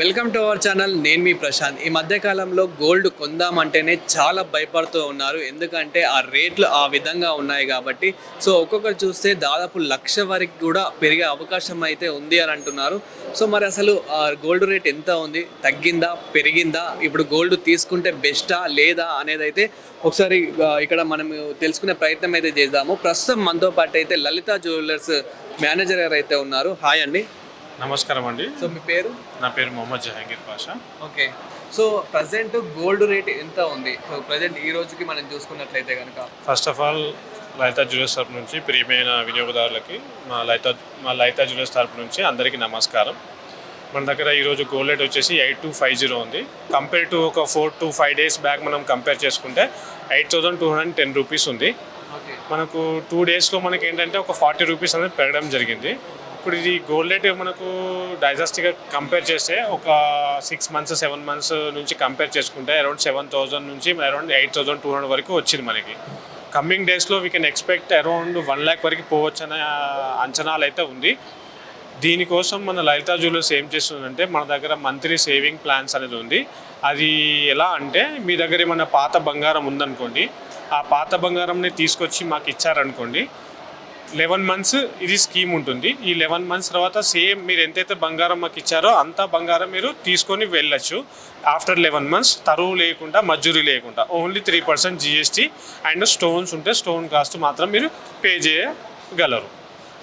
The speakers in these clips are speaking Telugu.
వెల్కమ్ టు అవర్ ఛానల్ నేను మీ ప్రశాంత్. ఈ మధ్యకాలంలో గోల్డ్ కొందామంటేనే చాలా భయపడుతూ ఉన్నారు. ఎందుకంటే ఆ రేట్లు ఆ విధంగా ఉన్నాయి కాబట్టి. సో ఒక్కొక్కరు చూస్తే దాదాపు లక్ష వరకు కూడా పెరిగే అవకాశం అయితే ఉంది అని అంటున్నారు. సో మరి అసలు ఆ గోల్డ్ రేట్ ఎంత ఉంది? తగ్గిందా? పెరిగిందా? ఇప్పుడు గోల్డ్ తీసుకుంటే బెస్టా లేదా అనేది అయితే ఒకసారి ఇక్కడ మనం తెలుసుకునే ప్రయత్నం అయితే చేద్దాము. ప్రస్తుతం మనతో పాటు అయితే లలిత జ్యువెలర్స్ మేనేజర్ గారు అయితే ఉన్నారు. హాయ్ అండి. నమస్కారం అండి. సో మీ పేరు? నా పేరు Mohammed Jahangir Pasha. Okay. So present gold rate ఎంత ఉంది? సో ప్రజెంట్ ఈ రోజుకి మనం చూసుకున్నట్లయితే కనుక first of all Lalitha jewellers తరపు నుంచి ప్రియమైన వినియోగదారులకి మా లలిత మా లలిత జ్యువెలర్స్ తరపు నుంచి అందరికీ నమస్కారం. మన దగ్గర ఈరోజు గోల్డ్ రేట్ వచ్చేసి ఎయిట్ టూ ఫైవ్ జీరో ఉంది. కంపేర్ టు ఒక four to five days back మనం కంపేర్ చేసుకుంటే eight thousand two hundred ten rupees ఉంది. ఓకే. మనకు టూ డేస్లో మనకి ఏంటంటే ఒక ఫార్టీ రూపీస్ అనేది పెరగడం జరిగింది. ఇప్పుడు ఇది గోల్డ్ రేట్ మనకు డైజెస్ట్గా కంపేర్ చేస్తే ఒక సిక్స్ మంత్స్ సెవెన్ మంత్స్ నుంచి కంపేర్ చేసుకుంటే అరౌండ్ సెవెన్ థౌసండ్ నుంచి around eight thousand two hundred వరకు వచ్చింది మనకి. కమ్మింగ్ డేస్లో we can expect around one lakh వరకు పోవచ్చు అనే అంచనాలు అయితే ఉంది. దీనికోసం మన లలిత జ్యువెలర్స్ ఏం చేస్తుందంటే మన దగ్గర మంత్లీ సేవింగ్ ప్లాన్స్ అనేది ఉంది. అది ఎలా అంటే మీ దగ్గర ఏమైనా పాత బంగారం ఉందనుకోండి ఆ పాత బంగారంని తీసుకొచ్చి మాకు ఇచ్చారనుకోండి లెవెన్ మంత్స్ ఇది స్కీమ్ ఉంటుంది. ఈ లెవెన్ మంత్స్ తర్వాత సేమ్ మీరు ఎంతైతే బంగారం మాకు ఇచ్చారో అంత బంగారం మీరు తీసుకొని వెళ్ళచ్చు. ఆఫ్టర్ లెవెన్ మంత్స్ తరువు లేకుండా మజూరీ లేకుండా only three percent GST and stones ఉంటే స్టోన్ కాస్ట్ మాత్రం మీరు పే చేయగలరు.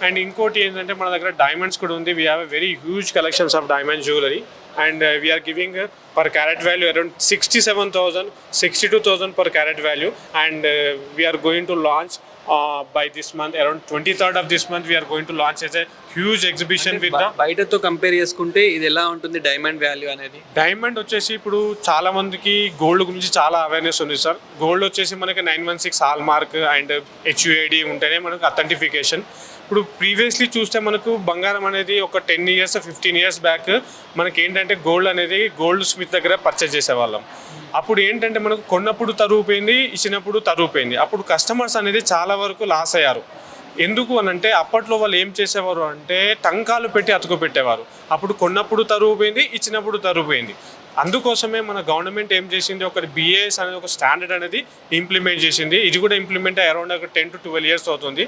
అండ్ ఇంకోటి ఏంటంటే మన దగ్గర డైమండ్స్ కూడా ఉంది. We have a very huge collections of diamond jewellery and we're giving per carat value around sixty seven thousand sixty two thousand per carat value and we're going to launch by this month around twenty third of this month we're going to launch as huge exhibition with బయటతో compare చేసుకుంటే ఇది ఎలా ఉంటుంది డైమండ్ వాల్యూ అనేది? డైమండ్ వచ్చేసి ఇప్పుడు చాలా మందికి గోల్డ్ గురించి చాలా అవేర్నెస్ ఉంది సార్ గోల్డ్ వచ్చేసి మనకి nine one six hallmark and HUID ఉంటేనే మనకు అథెంటిఫికేషన్ ఇప్పుడు ప్రీవియస్లీ చూస్తే మనకు బంగారం అనేది ఒక ten years fifteen years back మనకి ఏంటంటే గోల్డ్ అనేది గోల్డ్ స్మిత్ దగ్గర పర్చేజ్ చేసేవాళ్ళం. అప్పుడు ఏంటంటే మనకు కొన్నప్పుడు తరుగుపోయింది ఇచ్చినప్పుడు తరుగుపోయింది అప్పుడు కస్టమర్స్ అనేది చాలా వరకు లాస్ అయ్యారు. ఎందుకు అని అంటే అప్పట్లో వాళ్ళు ఏం చేసేవారు అంటే టంకాలు పెట్టి అతుకు పెట్టేవారు అప్పుడు కొన్నప్పుడు తరువు పోయింది ఇచ్చినప్పుడు తరువు పోయింది. అందుకోసమే మన గవర్నమెంట్ ఏం చేసింది? ఒక బిఏఎస్ అనేది ఒక స్టాండర్డ్ అనేది ఇంప్లిమెంట్ చేసింది. ఇది కూడా ఇంప్లిమెంట్ అరౌండ్ ఒక టెన్ టు ట్వెల్వ్ ఇయర్స్ అవుతుంది.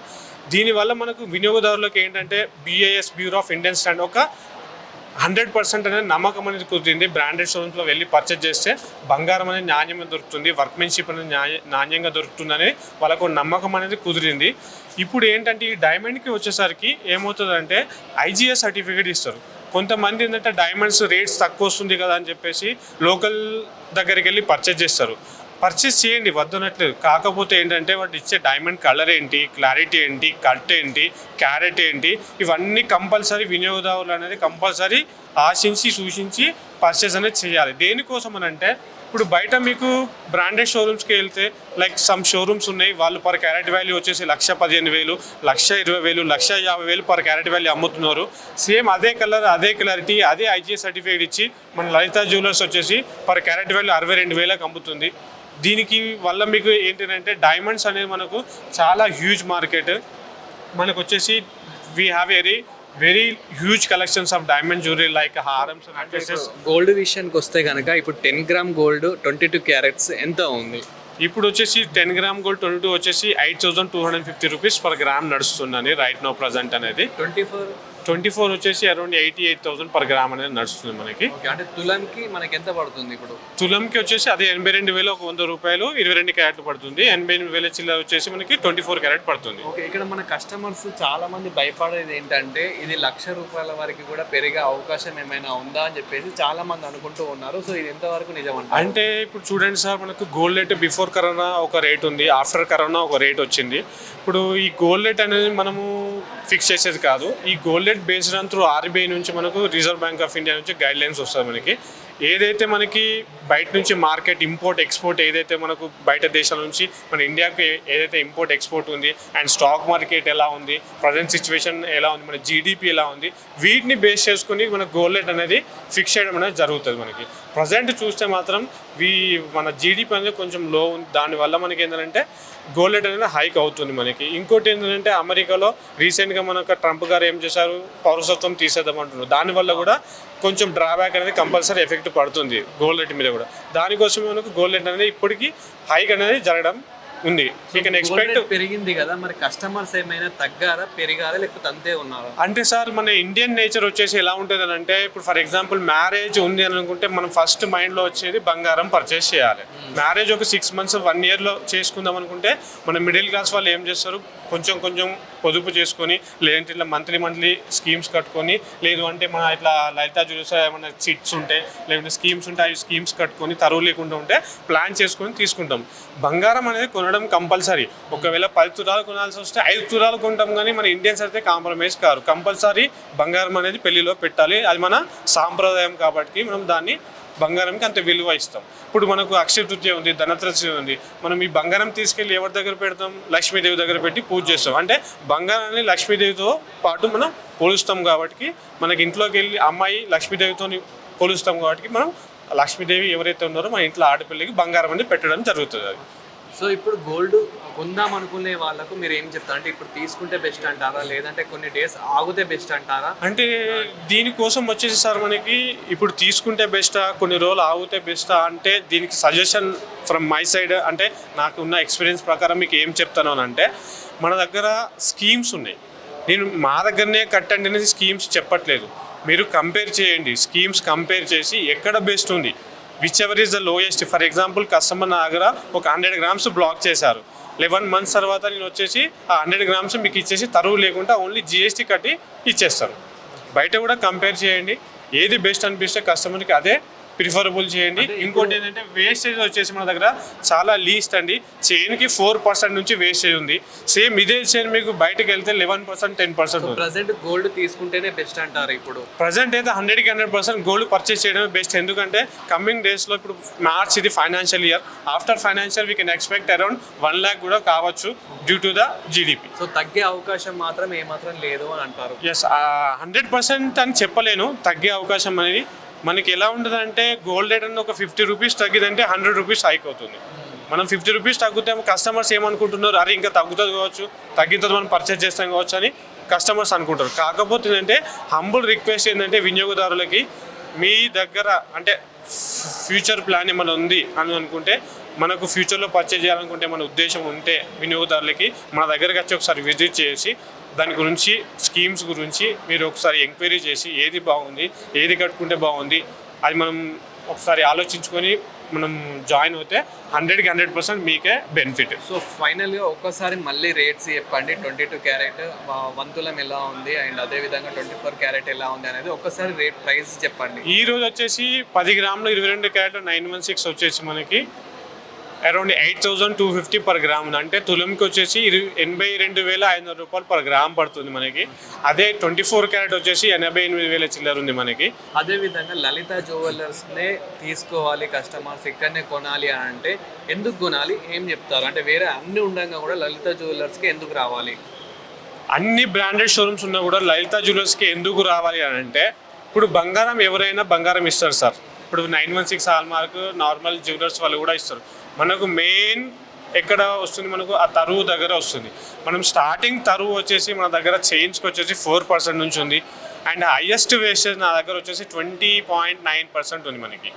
దీనివల్ల మనకు వినియోగదారులకు ఏంటంటే BIS bureau of Indian stand ఒక హండ్రెడ్ పర్సెంట్ అనేది నమ్మకం అనేది కుదిరింది. బ్రాండెడ్ షోరూమ్స్లో వెళ్ళి పర్చేజ్ చేస్తే బంగారం అనేది నాణ్యంగా దొరుకుతుంది. వర్క్మెన్షిప్ అనేది న్యాయ- నాణ్యంగా దొరుకుతుందని వాళ్ళకు నమ్మకం అనేది కుదిరింది. ఇప్పుడు ఏంటంటే ఈ డైమండ్కి వచ్చేసరికి ఏమవుతుందంటే ఐజీఎస్ సర్టిఫికేట్ ఇస్తారు. కొంతమంది ఏంటంటే డైమండ్స్ రేట్స్ తక్కువ వస్తుంది కదా అని చెప్పేసి లోకల్ దగ్గరికి వెళ్ళి పర్చేజ్ చేస్తారు. పర్చేస్ చేయండి వద్దనట్లేదు కాకపోతే ఏంటంటే వాటి ఇచ్చే డైమండ్ కలర్ ఏంటి క్లారిటీ ఏంటి కట్ ఏంటి క్యారెట్ ఏంటి ఇవన్నీ కంపల్సరీ వినియోగదారులు అనేది కంపల్సరీ ఆశించి సూచించి పర్చేస్ అనేది చేయాలి. దేనికోసం అని అంటే ఇప్పుడు బయట మీకు బ్రాండెడ్ షోరూమ్స్కి వెళ్తే లైక్ సమ్ షోరూమ్స్ ఉన్నాయి వాళ్ళు పర్ క్యారెట్ వాల్యూ వచ్చేసి లక్ష పదిహేను వేలు లక్ష ఇరవై వేలు లక్ష యాభై వేలు పర్ క్యారెట్ వాల్యూ అమ్ముతున్నారు. సేమ్ అదే కలర్ అదే క్లారిటీ అదే ఐజీఎస్ సర్టిఫికేట్ ఇచ్చి మన లలిత జ్యువెలర్స్ వచ్చేసి పర్ క్యారెట్ వాల్యూ అరవై రెండు వేలకు అమ్ముతుంది. దీనికి వల్ల మీకు ఏంటంటే డైమండ్స్ అనేది మనకు చాలా హ్యూజ్ మార్కెట్ మనకు వచ్చేసి we have very very huge collections of diamond jewellery like హారమ్స్ necklaces gold విషయానికి వస్తే కనుక ఇప్పుడు ten gram gold twenty two carats ఎంత ఉంది? ఇప్పుడు వచ్చేసి ten gram gold twenty two వచ్చేసి eight thousand two hundred fifty rupees per gram నడుస్తుందని రైట్ నో ప్రజెంట్ అనేది. ట్వంటీ ఫోర్ ట్వంటీ ఫోర్ వచ్చేసి around eighty eight thousand per gram అనేది నడుస్తుంది మనకి. అంటే తులంకి మనకి ఎంత పడుతుంది ఇప్పుడు? తులంకి వచ్చేసి అదే ఎనభై రెండు వేలు ఒక వంద రూపాయలు ఇరవై రెండు క్యారెట్లు పడుతుంది. ఎనభై ఎనిమిది వేల చిల్లర వచ్చేసి మనకి ట్వంటీ ఫోర్ క్యారెట్ పడుతుంది. ఓకే ఇక్కడ మన కస్టమర్స్ చాలా మంది భయపడేది ఏంటంటే ఇది లక్ష రూపాయల వరకు కూడా పెరిగే అవకాశం ఏమైనా ఉందా అని చెప్పేసి చాలా మంది అనుకుంటూ ఉన్నారు. సో ఇది ఎంతవరకు నిజం అంటే ఇప్పుడు చూడండి సార్ మనకు గోల్డ్ రేట్ బిఫోర్ కరోనా ఒక రేట్ ఉంది ఆఫ్టర్ కరోనా ఒక రేట్ వచ్చింది. ఇప్పుడు ఈ గోల్డ్ రేట్ అనేది మనము ఫిక్స్ చేసేది కాదు. ఈ gold target based on through RBI నుంచి మనకు రిజర్వ్ బ్యాంక్ ఆఫ్ ఇండియా నుంచి గైడ్ లైన్స్ వస్తాయి మనకి. ఏదైతే మనకి బయట నుంచి మార్కెట్ ఇంపోర్ట్ ఎక్స్పోర్ట్ ఏదైతే మనకు బయట దేశాల నుంచి మన ఇండియాకి ఏదైతే ఇంపోర్ట్ ఎక్స్పోర్ట్ ఉంది అండ్ స్టాక్ మార్కెట్ ఎలా ఉంది ప్రజెంట్ సిచ్యువేషన్ ఎలా ఉంది మన జీడిపి ఎలా ఉంది వీటిని బేస్ చేసుకుని మన గోల్ రేట్ అనేది ఫిక్స్ చేయడం అనేది జరుగుతుంది మనకి. ప్రజెంట్ చూస్తే మాత్రం వీ మన జీడిపి అనేది కొంచెం లో ఉంది. దానివల్ల మనకి ఏంటంటే గోల్డ్ రేట్ అనేది హైక్ అవుతుంది మనకి. ఇంకోటి ఏంటంటే అమెరికాలో రీసెంట్గా మనకు ట్రంప్ గారు ఏం చేశారు? పౌరసత్వం తీసేద్దాం అంటున్నారు. దానివల్ల కూడా కొంచెం డ్రాబ్యాక్ అనేది కంపల్సరీ ఎఫెక్ట్ పడుతుంది గోల్డ్ రేట్ మీద కూడా. దానికోసం మనకు గోల్డ్ రేట్ అనేది ఇప్పటికీ హైక్ అనేది జరగడం ఉంది. యూ కెన్ ఎక్స్పెక్ట్ పెరిగింది కదా మరి కస్టమర్స్ ఏమైనా తగ్గారా పెరిగారా లేకపోతే అంతే ఉన్నారా? అంటే సార్ మన ఇండియన్ నేచర్ వచ్చేసి ఎలా ఉంటుంది అని అంటే ఇప్పుడు ఫర్ ఎగ్జాంపుల్ మ్యారేజ్ ఉంది అని అనుకుంటే మనం ఫస్ట్ మైండ్లో వచ్చేది బంగారం పర్చేస్ చేయాలి. మ్యారేజ్ ఒక సిక్స్ మంత్స్ వన్ ఇయర్లో చేసుకుందాం అనుకుంటే మన మిడిల్ క్లాస్ వాళ్ళు ఏం చేస్తారు? కొంచెం కొంచెం పొదుపు చేసుకొని లేదంటే ఇట్లా మంత్లీ మంత్లీ స్కీమ్స్ కట్టుకొని లేదు అంటే మన ఇట్లా లలితా జ్యూసర్ ఏమైనా చిట్స్ ఉంటే లేదంటే స్కీమ్స్ ఉంటే అవి స్కీమ్స్ కట్టుకొని తరువు లేకుండా ఉంటే ప్లాన్ చేసుకొని తీసుకుంటాం. బంగారం అనేది కొనడం కంపల్సరీ. ఒకవేళ పది తులాలు కొనాల్సి వస్తే ఐదు తులాలు కొంటాం కానీ మన ఇండియన్స్ అయితే కాంప్రమైజ్ కారు. కంపల్సరీ బంగారం అనేది పెళ్ళిలో పెట్టాలి. అది మన సాంప్రదాయం కాబట్టి మనం దాన్ని బంగారంకి అంత విలువ ఇస్తాం. ఇప్పుడు మనకు అక్షయ తృతీయ ఉంది ధనత్రస్య ఉంది. మనం ఈ బంగారం తీసుకెళ్ళి ఎవరి దగ్గర పెడతాం? లక్ష్మీదేవి దగ్గర పెట్టి పూజ చేస్తాం. అంటే బంగారాన్ని లక్ష్మీదేవితో పాటు మనం పోలుస్తాం కాబట్టి మనకి ఇంట్లోకి వెళ్ళి అమ్మాయి లక్ష్మీదేవితో పోలుస్తాం కాబట్టి మనం లక్ష్మీదేవి ఎవరైతే ఉన్నారో మన ఇంట్లో ఆడపిల్లకి బంగారం అనేది పెట్టడం జరుగుతుంది అది. సో ఇప్పుడు గోల్డ్ కొందాం అనుకునే వాళ్ళకు మీరు ఏం చెప్తారు? అంటే ఇప్పుడు తీసుకుంటే బెస్ట్ అంటారా? లేదంటే కొన్ని డేస్ ఆగితే బెస్ట్ అంటారా? అంటే దీనికోసం వచ్చేసి సార్ మనకి ఇప్పుడు తీసుకుంటే బెస్టా కొన్ని రోజులు ఆగితే బెస్టా అంటే దీనికి సజెషన్ ఫ్రమ్ మై సైడ్ అంటే నాకు ఉన్న ఎక్స్పీరియన్స్ ప్రకారం మీకు ఏం చెప్తాను అని అంటే మన దగ్గర స్కీమ్స్ ఉన్నాయి. నేను మా దగ్గరనే కట్టండి అనేది స్కీమ్స్ చెప్పట్లేదు. మీరు కంపేర్ చేయండి. స్కీమ్స్ కంపేర్ చేసి ఎక్కడ బెస్ట్ ఉంది? Whichever is the lowest for example customer నా దగ్గర ఒక హండ్రెడ్ గ్రామ్స్ బ్లాక్ చేశారు. లెవెన్ మంత్స్ తర్వాత నేను వచ్చేసి ఆ హండ్రెడ్ గ్రామ్స్ మీకు ఇచ్చేసి తరువు లేకుండా ఓన్లీ జిఎస్టీ కట్టి ఇచ్చేస్తారు. బయట కూడా కంపేర్ చేయండి. ఏది బెస్ట్ అనిపిస్తే కస్టమర్కి అదే ప్రిఫరబుల్ చేయండి. ఇంకోటి ఏంటంటే వేస్టేజ్ వచ్చేసి మన దగ్గర చాలా లీస్ట్ అండి. చైన్కి ఫోర్ పర్సెంట్ నుంచి వేస్టేజ్ ఉంది. సేమ్ ఇదే చైన్ మీకు బయటకు వెళ్తే eleven percent ten percent present gold తీసుకుంటేనే బెస్ట్ అంటారు ఇప్పుడు. ప్రజెంట్ అయితే హండ్రెడ్కి హండ్రెడ్ పర్సెంట్ గోల్డ్ పర్చేస్ చేయడమే బెస్ట్ ఎందుకంటే కమింగ్ డేస్లో ఇప్పుడు మార్చ్ ఇది financial year after financial we can expect around one lakh కూడా కావచ్చు due to the GDP so తగ్గే అవకాశం మాత్రం ఏమాత్రం లేదు అని అంటారు. ఎస్ హండ్రెడ్ పర్సెంట్ అని చెప్పలేను. తగ్గే అవకాశం అనేది మనకి ఎలా ఉంటుందంటే గోల్డ్ రేట్ అనేది ఒక ఫిఫ్టీ రూపీస్ తగ్గిదంటే హండ్రెడ్ రూపీస్ హైక్ అవుతుంది. మనం ఫిఫ్టీ రూపీస్ తగ్గితే కస్టమర్స్ ఏమనుకుంటున్నారు? అరే ఇంకా తగ్గుతుంది కావచ్చు తగ్గితే మనం పర్చేస్ చేస్తాం కావచ్చు అని కస్టమర్స్ అనుకుంటారు. కాకపోతే ఏంటంటే హంబుల్ రిక్వెస్ట్ ఏంటంటే వినియోగదారులకి మీ దగ్గర అంటే ఫ్యూచర్ ప్లాన్ ఏమైనా ఉంది అని అనుకుంటే మనకు ఫ్యూచర్లో పర్చేజ్ చేయాలనుకుంటే మన ఉద్దేశం ఉంటే వినియోగదారులకి మన దగ్గరకు వచ్చి ఒకసారి విజిట్ చేసి దాని గురించి స్కీమ్స్ గురించి మీరు ఒకసారి ఎంక్వైరీ చేసి ఏది బాగుంది ఏది కట్టుకుంటే బాగుంది అది మనం ఒకసారి ఆలోచించుకొని మనం జాయిన్ అవుతే హండ్రెడ్కి హండ్రెడ్ పర్సెంట్ మీకే బెనిఫిట్. సో ఫైనల్గా ఒక్కసారి మళ్ళీ రేట్స్ చెప్పండి. ట్వంటీ టూ క్యారెట్ వంతులం ఎలా ఉంది? అండ్ అదే విధంగా ట్వంటీ ఫోర్ క్యారెట్ ఎలా ఉంది అనేది ఒక్కసారి రేట్ ప్రైస్ చెప్పండి. ఈ రోజు వచ్చేసి పది గ్రాములు ఇరవై రెండు క్యారెట్ నైన్ వన్ సిక్స్ వచ్చేసి మనకి around eight thousand two fifty per gram అంటే తులంకి వచ్చేసి ఎనభై రెండు వేల ఐదు వందల రూపాయలు పర్ గ్రామ్ పడుతుంది మనకి. అదే ట్వంటీ ఫోర్ క్యారెట్ వచ్చేసి ఎనభై ఎనిమిది వేల చిల్లర ఉంది మనకి. అదే విధంగా లలిత జ్యువెలర్స్నే తీసుకోవాలి కస్టమర్స్ ఇక్కడనే కొనాలి అని అంటే ఎందుకు కొనాలి? ఏం చెప్తారు? అంటే వేరే అన్ని ఉండగా కూడా లలిత జ్యువెలర్స్కి ఎందుకు రావాలి? అన్ని బ్రాండెడ్ షోరూమ్స్ ఉన్నా కూడా లలిత జ్యువెలర్స్కి ఎందుకు రావాలి అని అంటే ఇప్పుడు బంగారం ఎవరైనా బంగారం ఇస్తారు సార్. ఇప్పుడు nine one six hallmark normal jewellers వాళ్ళు కూడా ఇస్తారు. మనకు మెయిన్ ఎక్కడ వస్తుంది? మనకు ఆ తరువు దగ్గర వస్తుంది. మనం స్టార్టింగ్ తరువు వచ్చేసి మన దగ్గర చైన్స్కి వచ్చేసి ఫోర్ పర్సెంట్ నుంచి ఉంది. అండ్ హైయెస్ట్ వేస్టేజ్ నా దగ్గర వచ్చేసి ట్వంటీ పాయింట్ నైన్ పర్సెంట్ ఉంది మనకి.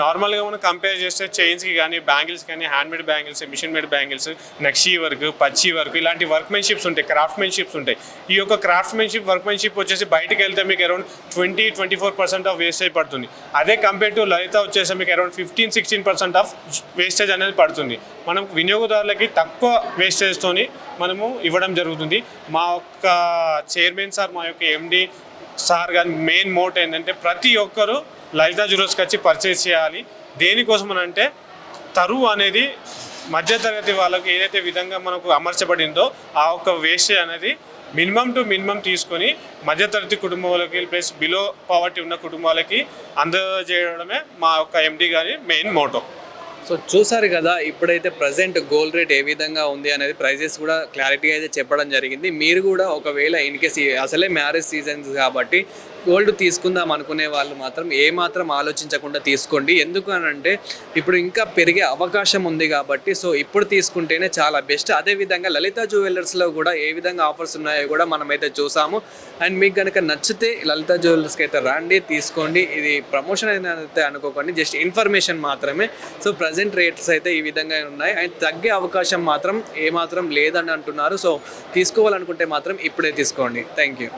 నార్మల్గా మనం కంపేర్ చేస్తే చైన్స్కి కానీ బ్యాంగిల్స్ కానీ handmade bangles machine made bangles nakshi work పచ్చి వర్క్ ఇలాంటి వర్క్మెన్షిప్స్ ఉంటాయి క్రాఫ్ట్మెన్షిప్స్ ఉంటాయి. ఈ యొక్క క్రాఫ్ట్మెన్షిప్ వర్క్మెన్షిప్ వచ్చేసి బయటకు వెళ్తే మీకు around twenty twenty four percent of wastage పడుతుంది. అదే కంపేర్ టు లలిత వచ్చేసి మీకు around fifteen sixteen percent of wastage అనేది పడుతుంది. మనం వినియోగదారులకి తక్కువ వేస్టేజ్తోని మనము ఇవ్వడం జరుగుతుంది. మా యొక్క చైర్మన్ సార్ మా యొక్క ఎండి సార్ గారి మెయిన్ మోట్ ఏంటంటే ప్రతి ఒక్కరూ లలిత జ్యూరస్కి వచ్చి పర్చేస్ చేయాలి. దేనికోసం అని అంటే తరువు అనేది మధ్యతరగతి వాళ్ళకి ఏదైతే విధంగా మనకు అమర్చబడిందో ఆ ఒక్క వేస్టేజ్ అనేది మినిమం టు మినిమం తీసుకొని మధ్యతరగతి కుటుంబాలకి ప్లస్ బిలో పవర్టీ ఉన్న కుటుంబాలకి అందజేయడమే మా యొక్క ఎండి గారి మెయిన్ మోటో సో చూసారు కదా ఇప్పుడైతే ప్రజెంట్ గోల్డ్ రేట్ ఏ విధంగా ఉంది అనేది ప్రైజెస్ కూడా క్లారిటీగా అయితే చెప్పడం జరిగింది. మీరు కూడా ఒకవేళ ఇన్ కేస్ అసలే మ్యారేజ్ సీజన్స్ కాబట్టి గోల్డ్ తీసుకుందాం అనుకునే వాళ్ళు మాత్రం ఏమాత్రం ఆలోచించకుండా తీసుకోండి. ఎందుకు అని అంటే ఇప్పుడు ఇంకా పెరిగే అవకాశం ఉంది కాబట్టి సో ఇప్పుడు తీసుకుంటేనే చాలా బెస్ట్. అదేవిధంగా లలిత జ్యువెలర్స్లో కూడా ఏ విధంగా ఆఫర్స్ ఉన్నాయో కూడా మనమైతే చూసాము. అండ్ మీకు కనుక నచ్చితే లలిత జ్యువెలర్స్కి అయితే రండి తీసుకోండి. ఇది ప్రమోషన్ అయితే అనుకోకండి జస్ట్ ఇన్ఫర్మేషన్ మాత్రమే. సో ప్రజెంట్ రేట్స్ అయితే ఈ విధంగా ఉన్నాయి. అండ్ తగ్గే అవకాశం మాత్రం ఏ మాత్రం లేదని అంటున్నారు. సో తీసుకోవాలనుకుంటే మాత్రం ఇప్పుడే తీసుకోండి. Thank you.